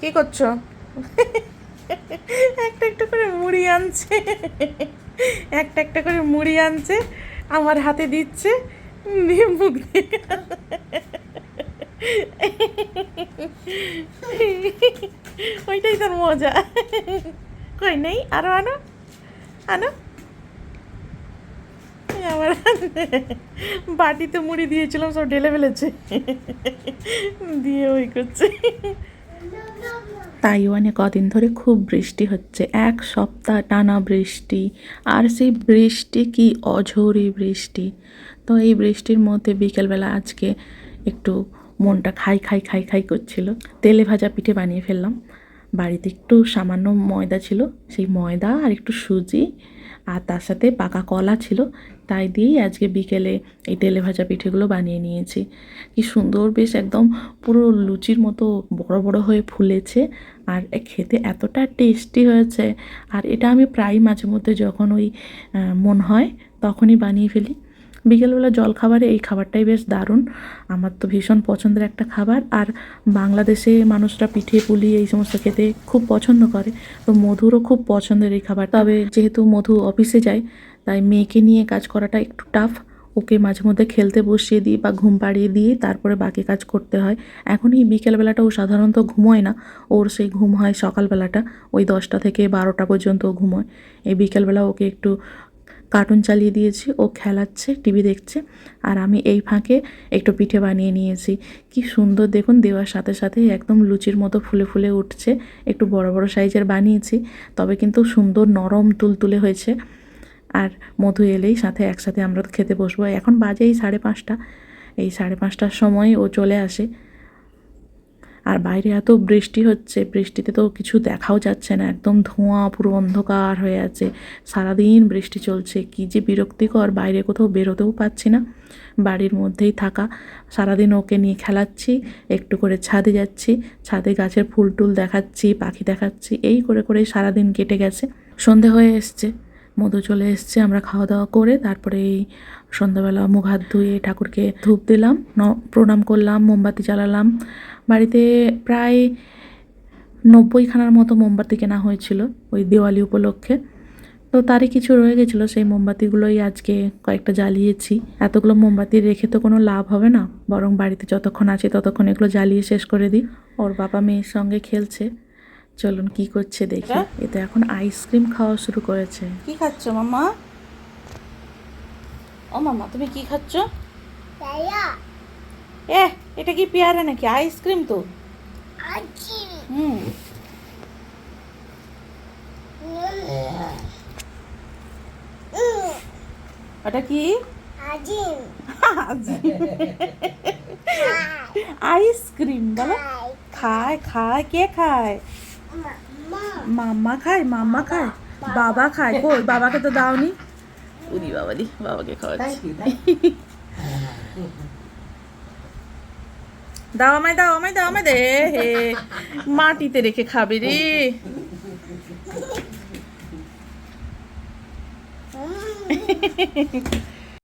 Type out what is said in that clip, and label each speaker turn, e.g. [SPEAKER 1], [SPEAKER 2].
[SPEAKER 1] কি করছ? একটা একটা করে মুড়ি আনছে। একটা একটা করে মুড়ি আনছে, আমার হাতে দিচ্ছে মুখ দিয়ে ওইটাই তোর মজা। কই নেই? আরও আনো। আনো। আমার বাটিতে মুড়ি দিয়েছিলাম, সব ঢেলে ফেলেছে। দিয়ে ওই করছে। তাইওয়ানে কদিন ধরে খুব বৃষ্টি হচ্ছে। এক সপ্তাহ টানা বৃষ্টি। আর সেই বৃষ্টি কি অঝোরি বৃষ্টি। তো এই বৃষ্টির মধ্যে বিকেলবেলা আজকে একটু মনটা খাই খাই খাই খাই করছিল। তেলে ভাজা পিঠে বানিয়ে ফেললাম। বাড়িতে একটু সামান্য ময়দা ছিল। সেই ময়দা আর একটু সুজি আর তার সাথে পাকা কলা ছিল, তাই দিয়েই আজকে বিকেলে এই তেলে ভাজা পিঠেগুলো বানিয়ে নিয়েছি। কি সুন্দর, বেশ একদম পুরো লুচির মতো বড় বড় হয়ে ফুলেছে আর খেতে এতটা টেস্টি হয়েছে। আর এটা আমি প্রায় মাঝে মধ্যে যখন ওই মন হয় তখনই বানিয়ে ফেলি। বিকেলবেলা জলখাবারে এই খাবারটাই বেশ দারুণ। আমার তো ভীষণ পছন্দের একটা খাবার। আর বাংলাদেশে মানুষরা পিঠে পুলি এই সমস্ত খেতে খুব পছন্দ করে। তো মধুরও খুব পছন্দের এই খাবার। তবে যেহেতু মধু অফিসে যায়, তাই মেয়েকে নিয়ে কাজ করাটা একটু টাফ। ওকে মাঝে মধ্যে খেলতে বসিয়ে দিই বা ঘুম পাড়িয়ে দিয়ে তারপরে বাকি কাজ করতে হয়। এখন এই বিকেলবেলাটা ও সাধারণত ঘুমোয় না। ওর সেই ঘুম হয় সকালবেলাটা। ওই দশটা থেকে বারোটা পর্যন্ত ও ঘুমোয়। এই বিকেলবেলা ওকে একটু কার্টুন চালিয়ে দিয়েছি, ও খেলাচ্ছে টিভি দেখছে, আর আমি এই ফাঁকে একটু পিঠে বানিয়ে নিয়েছি। কি সুন্দর, দেখুন, দেওয়ার সাথে সাথে একদম লুচির মতো ফুলে ফুলে উঠছে। একটু বড় বড় সাইজের বানিয়েছি, তবে কিন্তু সুন্দর নরম তুলতুলে হয়েছে। আর মধু এলেই সাথে একসাথে আমরা খেতে বসবো। এখন বাজে এই সাড়ে পাঁচটা। এই সাড়ে পাঁচটার সময় ও চলে আসে। আর বাইরে এত বৃষ্টি হচ্ছে, বৃষ্টিতে তো কিছু দেখাও যাচ্ছে না, একদম ধোঁয়া, পুরো অন্ধকার হয়ে আছে। সারাদিন বৃষ্টি চলছে, কি যে বিরক্তিকর, বাইরে কোথাও বেরোতেও পাচ্ছি না। বাড়ির মধ্যেই থাকা, সারাদিন ওকে নিয়ে খেলাচ্ছি, একটু করে ছাদে যাচ্ছি, ছাদে গাছের ফুল টুল দেখাচ্ছি, পাখি দেখাচ্ছি, এই করে করেই সারাদিন কেটে গেছে। সন্ধে হয়ে এসছে। মধু চলে এসছে, আমরা খাওয়া দাওয়া করে তারপরে এই সন্ধ্যাবেলা মুখ হাত ধুয়ে ঠাকুরকে ধূপ দিলাম প্রণাম করলাম, মোমবাতি জ্বালালাম। বাড়িতে প্রায় নব্বইখানার মতো মোমবাতি কেনা হয়েছিল ওই দিওয়ালি উপলক্ষে। তো তারই কিছু রয়ে গেছিল, সেই মোমবাতিগুলোই আজকে কয়েকটা জ্বালিয়েছি। এতগুলো মোমবাতি রেখে তো কোনো লাভ হবে না, বরং বাড়িতে যতক্ষণ আছে ততক্ষণ এগুলো জ্বালিয়ে শেষ করে দিই। ওর বাবা মেয়ের সঙ্গে খেলছে। চলুন কি করছে দেখি। এতে এখন আইসক্রিম খাওয়া শুরু করেছে। কি খাচ্ছ মামা ও মামা তুমি কি খাচ্ছ? এ এটা কি পেয়ারা নাকি? আইসক্রিম তো। হুম। ওটা কি? আইসক্রিম বলো। খায় খায় কে খায়? মাম্মা খায় মাম্মা খায় বাবা খায়। কই বাবাকে তো দাওনি? উদি বাবা দি বাবাকে খাওয়াচ্ছি। দাও আমায় দাও আমায় দাও আমায় দে। হে মাটিতে রেখে খাবে রে।